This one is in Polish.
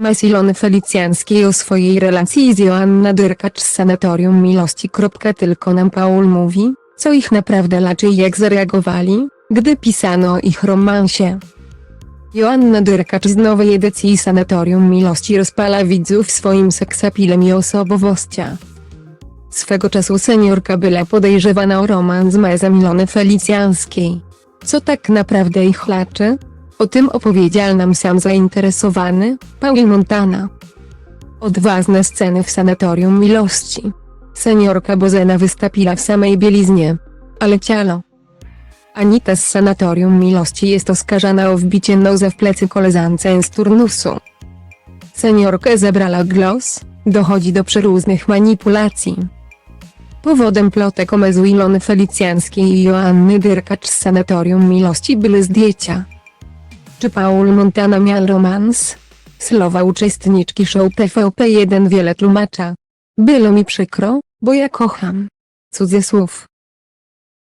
Mas Ilony Felicjańskiej o swojej relacji z Joanna Dyrkacz z Sanatorium Miłości. Tylko nam Paul mówi, co ich naprawdę laczy i jak zareagowali, gdy pisano o ich romansie. Joanna Dyrkacz z nowej edycji Sanatorium Miłości rozpala widzów swoim seksapilem i osobowością. Swego czasu seniorka była podejrzewana o romans z mezem Ilony Felicjańskiej. Co tak naprawdę ich laczy? O tym opowiedział nam sam zainteresowany, Paul Montana. Odważne sceny w sanatorium miłości. Seniorka Bozena wystąpiła w samej bieliznie. Ale cialo. Anita z sanatorium miłości jest oskarżana o wbicie noza w plecy koleżance z turnusu. Seniorkę zebrała głos, dochodzi do przeróżnych manipulacji. Powodem plotek o mezu Ilony Felicjańskiej i Joanny Dyrkacz z sanatorium miłości były zdjęcia. Czy Paul Montana miał romans? Słowa uczestniczki show TVP1 wiele tłumacza. Było mi przykro, bo ja kocham. Cudzysłów.